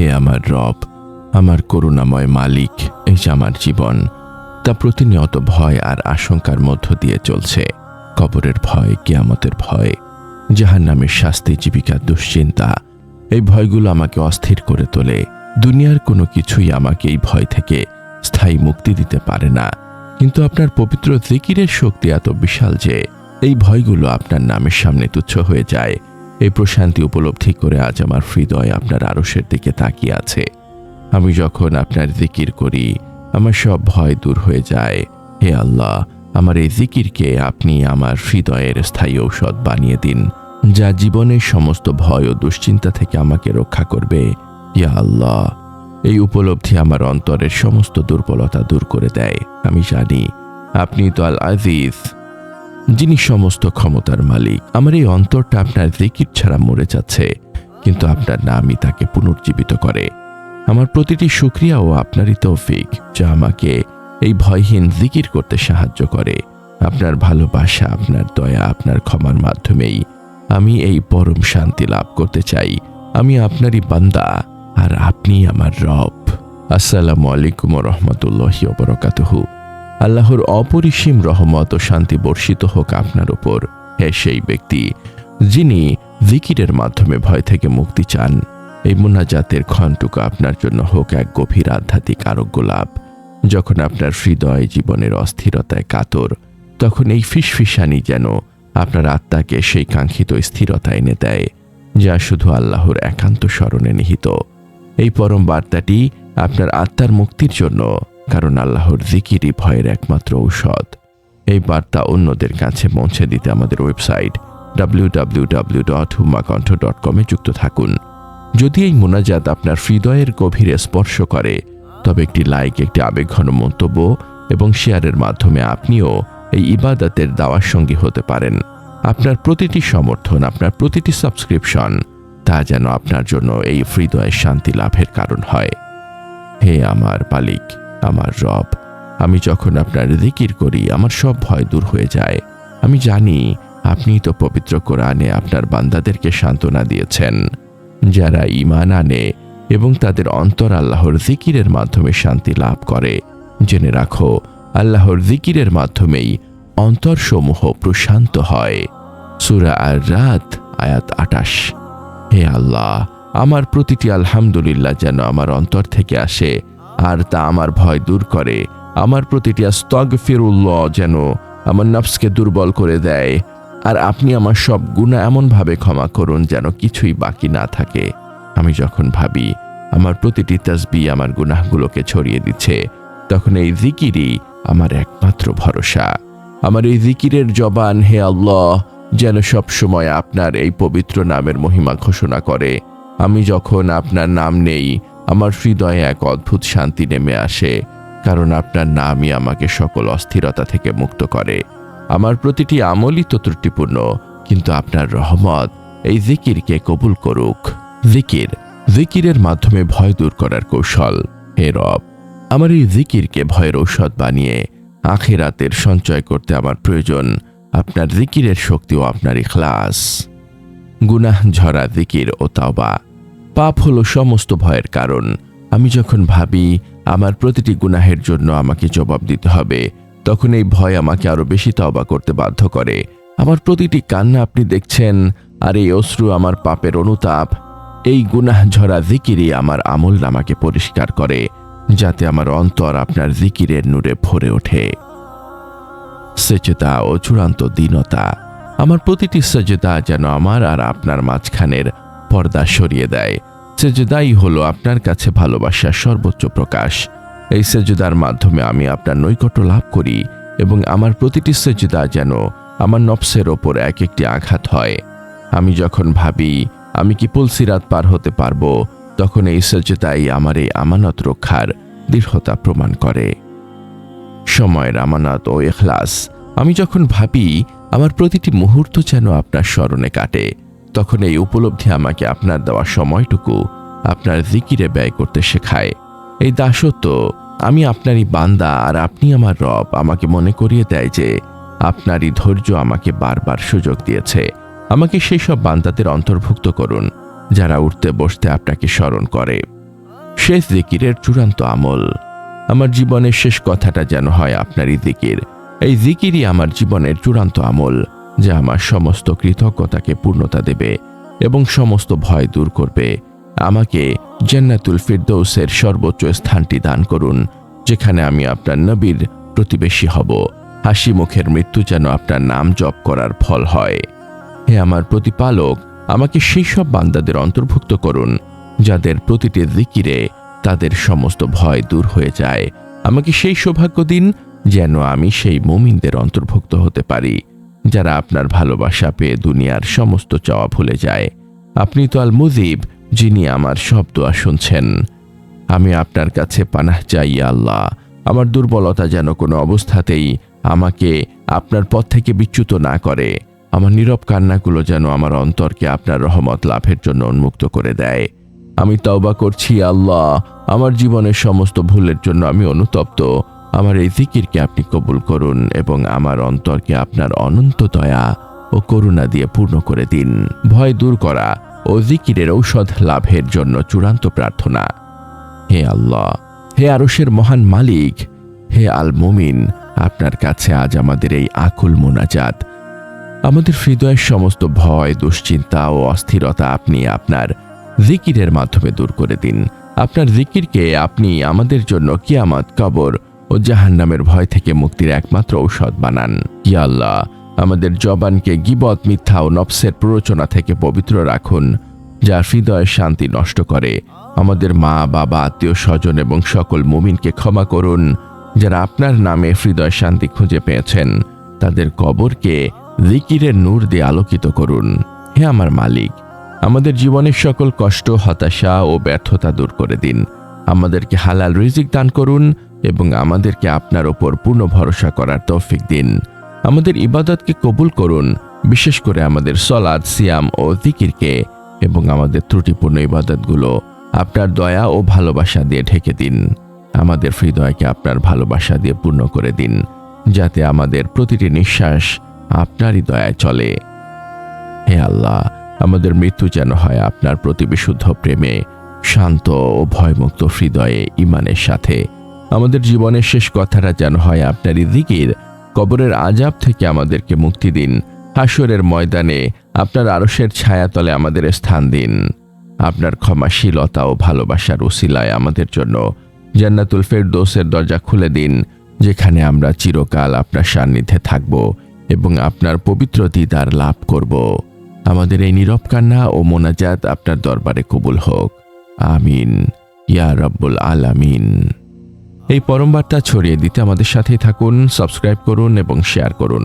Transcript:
হে আমার রব, আমার করুণাময় মালিক, এই যে আমার জীবন, তা প্রতিনিয়ত ভয় আর আশঙ্কার মধ্য দিয়ে চলছে। কবরের ভয়, কিয়ামতের ভয় জাহান নামের শাস্তি জীবিকার দুশ্চিন্তা, এই ভয়গুলো আমাকে অস্থির করে তোলে। দুনিয়ার কোনো কিছুই আমাকে এই ভয় থেকে স্থায়ী মুক্তি দিতে পারে না। কিন্তু আপনার পবিত্র জিকিরের শক্তি এত বিশাল যে, এই ভয়গুলো আপনার নামের সামনে তুচ্ছ হয়ে যায়। এই প্রশান্তি উপলব্ধি করে আজ আমার হৃদয় আপনার আরসের দিকে তাকিয়ে আছে। আমি যখন আপনার জিকির করি, আমার সব ভয় দূর হয়ে যায়। হে আল্লাহ, আমার এই জিকিরকে আপনি আমার হৃদয়ের স্থায়ী ঔষধ বানিয়ে দিন, যা জীবনের সমস্ত ভয় ও দুশ্চিন্তা থেকে আমাকে রক্ষা করবে। ইয়া আল্লাহ, এই উপলব্ধি আমার অন্তরের সমস্ত দুর্বলতা দূর করে দেয়। আমি জানি, আপনি তো আল আজিজ যিনি সমস্ত ক্ষমতার মালিক। আমার এই অন্তরটা আপনার জিকির ছাড়া মরে যাচ্ছে। কিন্তু আপনার নামই তাকে পুনর্জীবিত করে। আমার প্রতিটি সুক্রিয়া ও আপনারই তৌফিক, যা আমাকে এই ভয়হীন জিকির করতে সাহায্য করে। আপনার ভালোবাসা, আপনার দয়া, আপনার ক্ষমার মাধ্যমেই আমি এই পরম শান্তি লাভ করতে চাই। আমি আপনারই বান্দা, আর আপনি আমার রব। আসসালামু আলাইকুম রহমতুল্লাহ বরকাতহু। আল্লাহর অপরিসীম রহমত ও শান্তি বর্ষিত হোক আপনার উপর, হে সেই ব্যক্তি যিনি জিকিরের মাধ্যমে ভয় থেকে মুক্তি চান। এই মুনাজাতের ক্ষণটুকু আপনার জন্য হোক এক গভীর আধ্যাত্মিক আরোগ্য লাভ। যখন আপনার হৃদয় জীবনের অস্থিরতায় কাতর, তখন এই ফিসফিসানি যেন আপনার আত্মাকে সেই কাঙ্ক্ষিত স্থিরতা এনে দেয়, যা শুধু আল্লাহর একান্ত স্মরণে নিহিত। এই পরম বার্তাটি আপনার আত্মার মুক্তির জন্য কারণ আল্লাহর জিকিরই ভয়ের একমাত্র ঔষধ। এই বার্তা অন্যদের কাছে পৌঁছে দিতে আমাদের website W W W dot dot যুক্ত থাকুন। যদি এই মোনাজাত আপনার হৃদয়ের গভীরে স্পর্শ করে, তবে একটি লাইক, একটি আবেগঘন মন্তব্য এবং শেয়ারের মাধ্যমে আপনিও এই ইবাদতের দাওয়ার সঙ্গী হতে পারেন। আপনার প্রতিটি সমর্থন, আপনার প্রতিটি সাবস্ক্রিপশন, তা যেন আপনার জন্য এই হৃদয়ের শান্তি লাভের কারণ হয়। হে আমার মালিক! আমার রব। আমি যখন আপনার জিকির করি, আমার সব ভয় দূর হয়ে যায়। আমি জানি, আপনি তো পবিত্র কোরআনে আপনার বান্দাদেরকে সান্ত্বনা দিয়েছেন। যারা ঈমান আনে এবং তাদের অন্তর আল্লাহর জিকিরের মাধ্যমে শান্তি লাভ করে। জেনে রাখো, আল্লাহর জিকিরের মাধ্যমেই অন্তরসমূহ প্রশান্ত হয়। সুরা আর রাত আয়াত আটাশ হে আল্লাহ, আমার প্রতিটি আলহামদুলিল্লাহ যেন আমার অন্তর থেকে আসে। আর তা আমার ভয় দূর করে। আমার প্রতিটি স্তগ ফিরুল্লাহ যেন আমার নফসকে দুর্বল করে দেয়। আর আপনি আমার সব গুণা এমনভাবে ক্ষমা করুন যেন কিছুই বাকি না থাকে। আমি যখন ভাবি, আমার প্রতিটি তসবি আমার গুনাহগুলোকে ছড়িয়ে দিচ্ছে, তখন এই জিকিরই আমার একমাত্র ভরসা। আমার এই জিকিরের জবান হে আল্লাহ, যেন সব সময় আপনার এই পবিত্র নামের মহিমা ঘোষণা করে। আমি যখন আপনার নাম নেই আমার হৃদয়ে এক অদ্ভুত শান্তি নেমে আসে, কারণ আপনার নামই আমাকে সকল অস্থিরতা থেকে মুক্ত করে। আমার প্রতিটি আমলই তো ত্রুটিপূর্ণ, কিন্তু আপনার রহমত এই জিকিরকে কবুল করুক। জিকির, জিকিরের মাধ্যমে ভয় দূর করার কৌশল। হে রব, আমার এই জিকিরকে ভয়ের ঔষধ বানিয়ে আখেরাতের সঞ্চয় করতে আমার প্রয়োজন। আপনার জিকিরের শক্তি ও আপনার ইখলাস। গুনাহ, ঝরা, জিকির ও তাওবা। পাপ হলো সমস্ত ভয়ের কারণ। আমি যখন ভাবি, আমার প্রতিটি গুনাহের জন্য আমাকে জবাব দিতে হবে, তখন এই ভয় আমাকে আরও বেশি তওবা করতে বাধ্য করে। আমার প্রতিটি কান্না আপনি দেখছেন, আর এই অশ্রু আমার পাপের অনুতাপ। এই গুনাহ ঝরা জিকিরই আমার আমল নামাকে পরিষ্কার করে, যাতে আমার অন্তর আপনার জিকিরের নূরে ভরে ওঠে। সেচেতা ও চূড়ান্ত দীনতা। আমার প্রতিটি সজেদা যেন আমার আর আপনার মাঝখানের পর্দা সরিয়ে দেয়। সেজদাই হলো আপনার কাছে ভালোবাসার সর্বোচ্চ প্রকাশ। এই সেজদার মাধ্যমে আমি আপনার নৈকট্য লাভ করি এবং আমার প্রতিটি সেজদা যেন আমার নফসের ওপর এক একটি আঘাত হয়। আমি যখন ভাবি, আমি কি পুলসিরাত পার হতে পারব, তখন এই সেজদাই আমার এই আমানত রক্ষার দৃঢ়তা প্রমাণ করে। সময়ের আমানত ও এখলাস। আমি যখন ভাবি, আমার প্রতিটি মুহূর্ত যেন আপনার স্মরণে কাটে, তখন এই উপলব্ধি আমাকে আপনার দেওয়া সময়টুকু আপনার জিকিরে ব্যয় করতে শেখায়। এই দাসত্ব আমি আপনারই বান্দা আর আপনি আমার রব। আমাকে মনে করিয়ে দেয় যে আপনারই ধৈর্য আমাকে বারবার সুযোগ দিয়েছে। আমাকে সেই সব বান্দাদের অন্তর্ভুক্ত করুন, যারা উঠতে বসতে আপনাকে স্মরণ করে। শেষ জিকিরের চূড়ান্ত আমল। আমার জীবনের শেষ কথাটা যেন হয় আপনারই জিকির। এই জিকিরই আমার জীবনের চূড়ান্ত আমল, যা আমার সমস্ত কৃতজ্ঞতাকে পূর্ণতা দেবে এবং সমস্ত ভয় দূর করবে। আমাকে জান্নাতুল ফিরদৌসের সর্বোচ্চ স্থানটি দান করুন, যেখানে আমি আপনার নবীর প্রতিবেশী হব। হাসি মুখের মৃত্যু যেন আপনার নাম জপ করার ফল হয়। হে আমার প্রতিপালক, আমাকে সেই সব বান্দাদের অন্তর্ভুক্ত করুন, যাদের প্রতিটি জিকিরে তাদের সমস্ত ভয় দূর হয়ে যায়। আমাকে সেই সৌভাগ্য দিন যেন আমি সেই মুমিনদের অন্তর্ভুক্ত হতে পারি, যারা আপনার ভালোবাসা পেয়ে দুনিয়ার সমস্ত চাওয়া ভুলে যায়। আপনি তো আল মুজিব যিনি আমার সব দোয়া শুনছেন। আমি আপনার কাছে পানাহ চাই আল্লাহ। আমার দুর্বলতা যেন কোনো অবস্থাতেই আমাকে আপনার পথ থেকে বিচ্যুত না করে। আমার নীরব কান্নাগুলো যেন আমার অন্তরকে আপনার রহমত লাভের জন্য উন্মুক্ত করে দেয়। আমি তওবা করছি আল্লাহ। আমার জীবনের সমস্ত ভুলের জন্য আমি অনুতপ্ত। আমার এই জিকিরকে আপনি কবুল করুন এবং আমার অন্তরকে আপনার অনন্ত দয়া ও করুণা দিয়ে পূর্ণ করে দিন। ভয় দূর করা ও জিকিরের ঔষধ লাভের জন্য চূড়ান্ত প্রার্থনা। হে আল্লাহ, হে আরশের মহান মালিক, হে আল মুমিন আপনার কাছে আজ আমাদের এই আকুল মোনাজাত। আমাদের হৃদয়ের সমস্ত ভয়, দুশ্চিন্তা ও অস্থিরতা আপনি আপনার জিকিরের মাধ্যমে দূর করে দিন। আপনার জিকিরকে আপনি আমাদের জন্য কিয়ামত, কবর ও জাহান্নামের ভয় থেকে মুক্তির একমাত্র ঔষধ বানান। ইয়া আল্লাহ আমাদের জবানকে গিবত, মিথ্যা ও নফসের প্ররোচনা থেকে পবিত্র রাখুন যা হৃদয়ের শান্তি নষ্ট করে। আমাদের মা, বাবা, আত্মীয়, স্বজন এবং সকল মুমিনকে ক্ষমা করুন, যারা আপনার নামে হৃদয় শান্তি খুঁজে পেয়েছেন। তাদের কবরকে জিকিরের নূর দিয়ে আলোকিত করুন। হে আমার মালিক, আমাদের জীবনের সকল কষ্ট, হতাশা ও ব্যর্থতা দূর করে দিন। আমাদেরকে হালাল রিজিক দান করুন এবং আমাদেরকে আপনার ওপর পূর্ণ ভরসা করার তৌফিক দিন। আমাদের ইবাদতকে কবুল করুন, বিশেষ করে আমাদের সলাদ সিয়াম ও জিকিরকে এবং আমাদের ত্রুটিপূর্ণ ইবাদতগুলো আপনার দয়া ও ভালোবাসা দিয়ে ঢেকে দিন। আমাদের হৃদয়কে আপনার ভালোবাসা দিয়ে পূর্ণ করে দিন, যাতে আমাদের প্রতিটি নিঃশ্বাস আপনারই দয়ায় চলে। হে আল্লাহ, আমাদের মৃত্যু যেন হয় আপনার প্রতি বিশুদ্ধ প্রেমে, শান্ত ও ভয়মুক্ত হৃদয়ে, ইমানের সাথে। আমাদের জীবনের শেষ কথাটা যেন হয় আপনারই দিকির কবরের আজাব থেকে আমাদেরকে মুক্তি দিন। হাসরের ময়দানে আপনার আরশের ছায়াতলে আমাদের স্থান দিন। আপনার ক্ষমাশীলতা ও ভালোবাসার উসিলায় আমাদের জন্য জান্নাতুল ফেরদৌসের দরজা খুলে দিন, যেখানে আমরা চিরকাল আপনার সান্নিধ্যে থাকব এবং আপনার পবিত্র দিদার লাভ করব। আমাদের এই নীরব কান্না ও মোনাজাত আপনার দরবারে কবুল হোক। আমিন। ইয়া রব্বুল আলামিন। এই পরম বার্তা ছড়িয়ে দিতে আমাদের সাথেই থাকুন সাবস্ক্রাইব করুন এবং শেয়ার করুন।